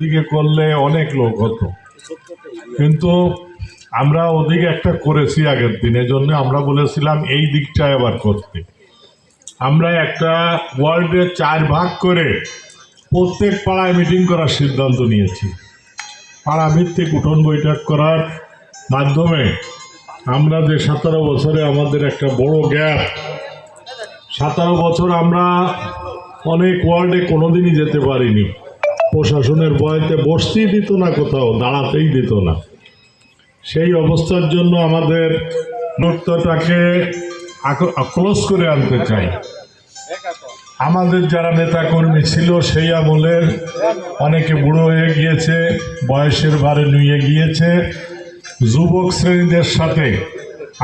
দিকে করলে অনেক লোক হতো। কিন্তু আমরা ওদিকে একটা করেছি আগের দিনের জন্য আমরা বলেছিলাম এই দিকটা এবার করতে। আমরা একটা ওয়ার্ল্ডে চার ভাগ করে প্রত্যেক পাড়ায় মিটিং করার সিদ্ধান্ত নিয়েছি। পাড়া ভিত্তিক উঠোন বৈঠক করার মাধ্যমে আমরা যে সতেরো বছরে আমাদের একটা বড় গ্যাপ, সতেরো বছর আমরা অনেক ওয়ার্ল্ডে কোনোদিনই যেতে পারিনি। প্রশাসনের ভয়তে বসতেই দিত না কোথাও, দাঁড়াতেই দিত না। সেই অবস্থার জন্য আমাদের নৃত্যটাকে ক্লোজ করে আনতে চাই। আমাদের যারা নেতাকর্মী ছিল সেই আমলের অনেকে বুড়ো হয়ে গিয়েছে, বয়সের ভারে নুয়ে গিয়েছে। যুবক শ্রেণীদের সাথে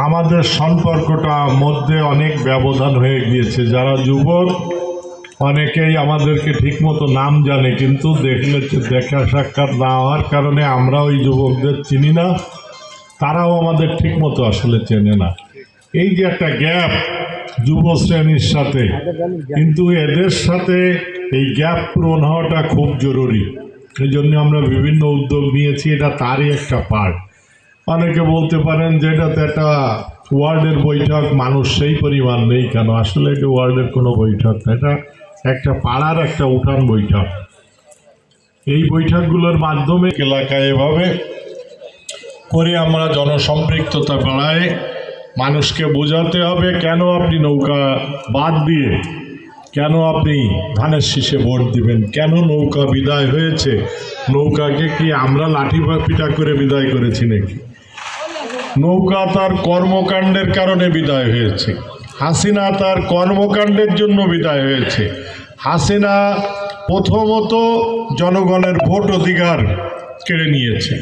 আমাদের সম্পর্কটা মধ্যে অনেক ব্যবধান হয়ে গিয়েছে। যারা যুবক অনেকেই আমাদেরকে ঠিকমতো নাম জানে, কিন্তু দেখলে দেখা সাক্ষাৎ না হওয়ার কারণে আমরা ওই যুবকদের চিনি না, তারাও আমাদের ঠিকমতো আসলে চেনে না। এই যে একটা গ্যাপ যুব শ্রেণির সাথে, কিন্তু এদের সাথে এই গ্যাপ পূরণ হওয়াটা খুব জরুরি। এই জন্য আমরা বিভিন্ন উদ্যোগ নিয়েছি, এটা তারই একটা পার্ট অনেকে বলতে পারেন যে এটাতে একটা ওয়ার্ল্ডের বৈঠক, মানুষ সেই পরিমাণ নেই কেন? আসলে এটা ওয়ার্ল্ডের কোনো বৈঠক না, এটা একটা পাড়ার একটা উঠান বৈঠক। এই বৈঠকগুলোর মাধ্যমে এলাকায় এভাবে করে আমরা জনসম্পৃক্ততা বাড়ায় মানুষকে বোঝাতে হবে কেন আপনি নৌকা বাদ দিয়ে, কেন আপনি ধানের শীষে ভোট দিবেন, কেন নৌকা বিদায় হয়েছে, নৌকাকে কি আমরা লাঠি পিটা করে বিদায় করেছি নাকি? নৌকা তার কর্মকাণ্ডের কারণে বিদায় হয়েছে। হাসিনা তার কর্মকাণ্ডের জন্য বিদায় হয়েছে। হাসিনা প্রথমত জনগণের ভোট অধিকার কেড়ে নিয়েছে।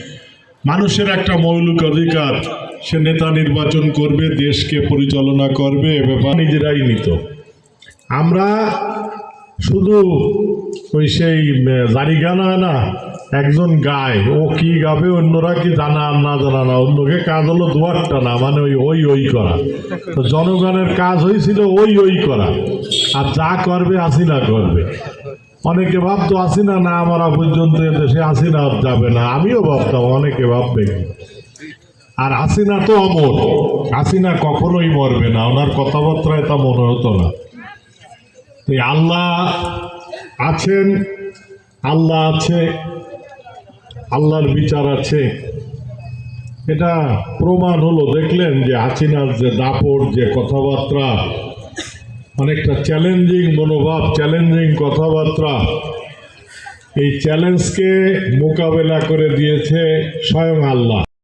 মানুষের একটা মৌলিক অধিকার, সে নেতা নির্বাচন করবে, দেশকে পরিচালনা করবে, এ ব্যাপার নিজেরাই নিত। আমরা শুধু ওই সেই জারি গান হয় না, একজন গায়। ও কি গাবে অন্যরা কি জানা আর না জানা না, অন্যকে কাজ হলো দুয়ারটা না মানে ওই ওই ওই করা। তো জনগণের কাজ হয়েছিল ওই ওই করা। আর যা করবে আসিনা করবে। অনেকে ভাবতো আসিনা না মারা পর্যন্ত দেশে আর যাবে না। আমিও ভাবতাম, অনেকে ভাববে। আর হাসিনা তো অমর। হাসিনা কখনোই মরবে না। ওনার কথাবার্তায় তা মনে হতো না। তো আল্লাহ আছেন, আল্লাহ আছে, আল্লাহর বিচার আছে। এটা প্রমাণ হলো, দেখলেন যে হাসিনার যে দাপট, যে কথাবার্তা, অনেকটা চ্যালেঞ্জিং মনোভাব চ্যালেঞ্জিং কথাবার্তা। এই চ্যালেঞ্জকে মোকাবেলা করে দিয়েছে স্বয়ং আল্লাহ।